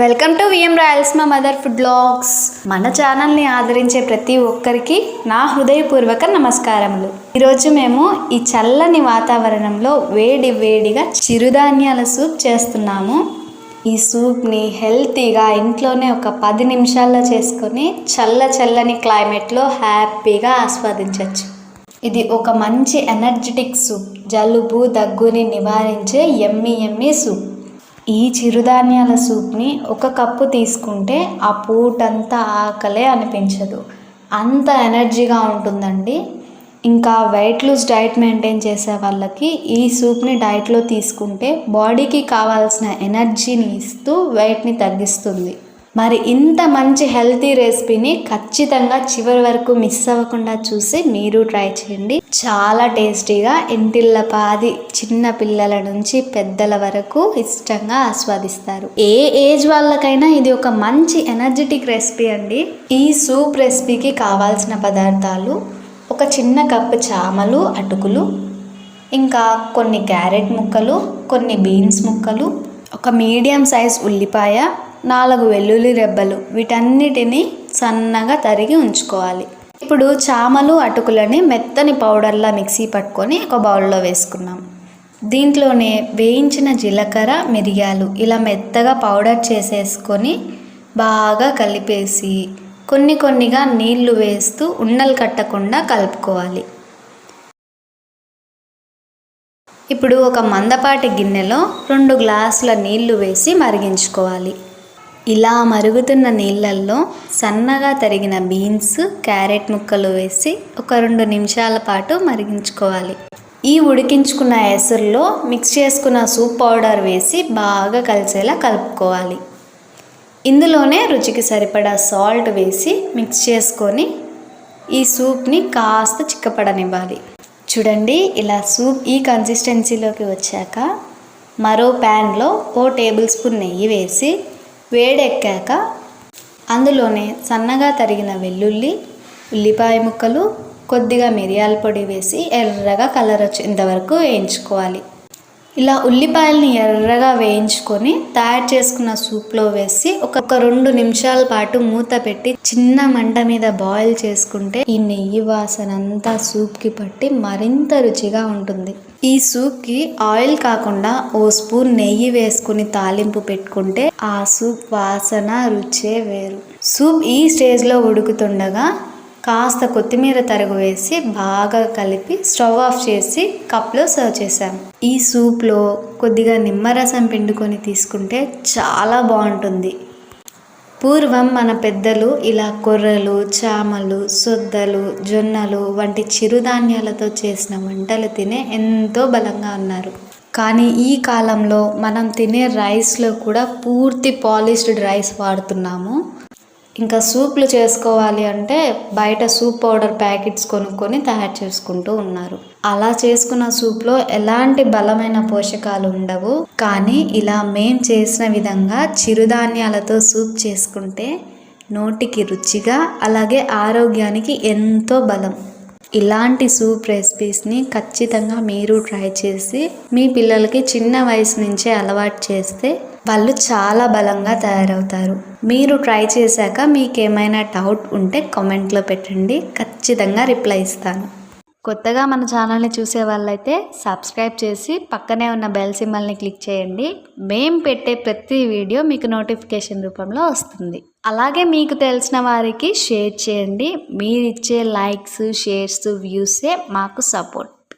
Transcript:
Welcome to VM Royals మా mother food blogs మన ఛానల్ని ఆదరించే ప్రతి ఒక్కరికి నా హృదయపూర్వక నమస్కారములు. ఈరోజు మేము ఈ చల్లని వాతావరణంలో వేడి వేడిగా చిరుధాన్యాల సూప్ చేస్తున్నాము. ఈ సూప్ని హెల్తీగా ఇంట్లోనే ఒక పది నిమిషాల్లో చేసుకొని చల్ల చల్లని క్లైమేట్లో హ్యాపీగా ఆస్వాదించవచ్చు ఇది ఒక మంచి ఎనర్జెటిక్ సూప్. జలుబు దగ్గుని నివారించే ఎమ్మి ఎమ్మి సూప్. ఈ చిరుధాన్యాల సూప్ని ఒక కప్పు తీసుకుంటే ఆ పూటంతా ఆకలే అనిపించదు. అంత ఎనర్జీగా ఉంటుందండి. ఇంకా వెయిట్ లూజ్ డైట్ మెయింటైన్ చేసే వాళ్ళకి ఈ సూప్ని డైట్లో తీసుకుంటే బాడీకి కావాల్సిన ఎనర్జీని ఇస్తూ వెయిట్ని తగ్గిస్తుంది. మరి ఇంత మంచి హెల్తీ రెసిపీని ఖచ్చితంగా చివరి వరకు మిస్ అవ్వకుండా చూసి మీరు ట్రై చేయండి. చాలా టేస్టీగా ఇంటిళ్ళ పాది చిన్న పిల్లల నుంచి పెద్దల వరకు ఇష్టంగా ఆస్వాదిస్తారు. ఏ ఏజ్ వాళ్ళకైనా ఇది ఒక మంచి ఎనర్జెటిక్ రెసిపీ అండి. ఈ సూప్ రెసిపీకి కావాల్సిన పదార్థాలు ఒక చిన్న కప్పు చామలు అటుకులు ఇంకా కొన్ని క్యారెట్ ముక్కలు కొన్ని బీన్స్ ముక్కలు ఒక మీడియం సైజ్ ఉల్లిపాయ నాలుగు వెల్లుల్లి రెబ్బలు. వీటన్నిటిని సన్నగా తరిగి ఉంచుకోవాలి. ఇప్పుడు చామలు అటుకులని మెత్తని పౌడర్లా మిక్సీ పట్టుకొని ఒక బౌల్లో వేసుకున్నాం. దీంట్లోనే వేయించిన జీలకర్ర మిరియాలు ఇలా మెత్తగా పౌడర్ చేసేసుకొని బాగా కలిపేసి కొన్ని కొన్నిగా నీళ్ళు వేస్తూ ఉండలు కట్టకుండా కలుపుకోవాలి. ఇప్పుడు ఒక మందపాటి గిన్నెలో రెండు గ్లాసుల నీళ్ళు వేసి మరిగించుకోవాలి. ఇలా మరుగుతున్న నీళ్ళల్లో సన్నగా తరిగిన బీన్స్ క్యారెట్ ముక్కలు వేసి ఒక రెండు నిమిషాల పాటు మరిగించుకోవాలి. ఈ ఉడికించుకున్న ఎసరులో మిక్స్ చేసుకున్న సూప్ పౌడర్ వేసి బాగా కలిసేలా కలుపుకోవాలి. ఇందులోనే రుచికి సరిపడా సాల్ట్ వేసి మిక్స్ చేసుకొని ఈ సూప్ని కాస్త చిక్కపడనివ్వాలి. చూడండి ఇలా సూప్ ఈ కన్సిస్టెన్సీలోకి వచ్చాక మరో ప్యాన్లో ఓ టేబుల్ స్పూన్ నెయ్యి వేసి వేడెక్కాక అందులోనే సన్నగా తరిగిన వెల్లుల్లి ఉల్లిపాయ ముక్కలు కొద్దిగా మిరియాల పొడి వేసి ఎర్రగా కలర్ వచ్చేంత వరకు వేయించుకోవాలి. ఇలా ఉల్లిపాయలని ఎర్రగా వేయించుకొని తయారు చేసుకున్న సూప్లో వేసి ఒక రెండు నిమిషాల పాటు మూత పెట్టి చిన్న మంట మీద బాయిల్ చేసుకుంటే ఈ నెయ్యి వాసన అంతా సూప్కి పట్టి మరింత రుచిగా ఉంటుంది. ఈ సూప్కి ఆయిల్ కాకుండా ఓ స్పూన్ నెయ్యి వేసుకుని తాలింపు పెట్టుకుంటే ఆ సూప్ వాసన రుచే వేరు. సూప్ ఈ స్టేజ్లో ఉడుకుతుండగా కాస్త కొత్తిమీర తరుగు వేసి బాగా కలిపి స్టవ్ ఆఫ్ చేసి కప్లో సర్వ్ చేసాం ఈ సూప్లో కొద్దిగా నిమ్మరసం పిండుకొని తీసుకుంటే చాలా బాగుంటుంది. పూర్వం మన పెద్దలు ఇలా కొర్రలు చామలు సొద్దలు జొన్నలు వంటి చిరుధాన్యాలతో చేసిన వంటలు తినే ఎంతో బలంగా ఉన్నారు. కానీ ఈ కాలంలో మనం తినే రైస్లో కూడా పూర్తి పాలిష్డ్ రైస్ వాడుతున్నాము. ఇంకా సూప్లు చేసుకోవాలి అంటే బయట సూప్ పౌడర్ ప్యాకెట్స్ కొనుక్కొని తయారు చేసుకుంటూ ఉన్నారు. అలా చేసుకున్న సూప్లో ఎలాంటి బలమైన పోషకాలు ఉండవు. కానీ ఇలా మేం చేసిన విధంగా చిరుధాన్యాలతో సూప్ చేసుకుంటే నోటికి రుచిగా అలాగే ఆరోగ్యానికి ఎంతో బలం. ఇలాంటి సూప్ రెసిపీస్ని ఖచ్చితంగా మీరు ట్రై చేసి మీ పిల్లలకి చిన్న వయసు నుంచే అలవాటు చేస్తే వాళ్ళు చాలా బలంగా తయారవుతారు. మీరు ట్రై చేశాక మీకు ఏమైనా డౌట్ ఉంటే కామెంట్లో పెట్టండి. ఖచ్చితంగా రిప్లై ఇస్తాను. కొత్తగా మన ఛానల్ని చూసే వాళ్ళైతే సబ్స్క్రైబ్ చేసి పక్కనే ఉన్న బెల్ సింబల్ని క్లిక్ చేయండి. మేం పెట్టే ప్రతి వీడియో మీకు నోటిఫికేషన్ రూపంలో వస్తుంది. అలాగే మీకు తెలిసిన వారికి షేర్ చేయండి. మీరిచ్చే లైక్స్ షేర్స్ వ్యూసే మాకు సపోర్ట్.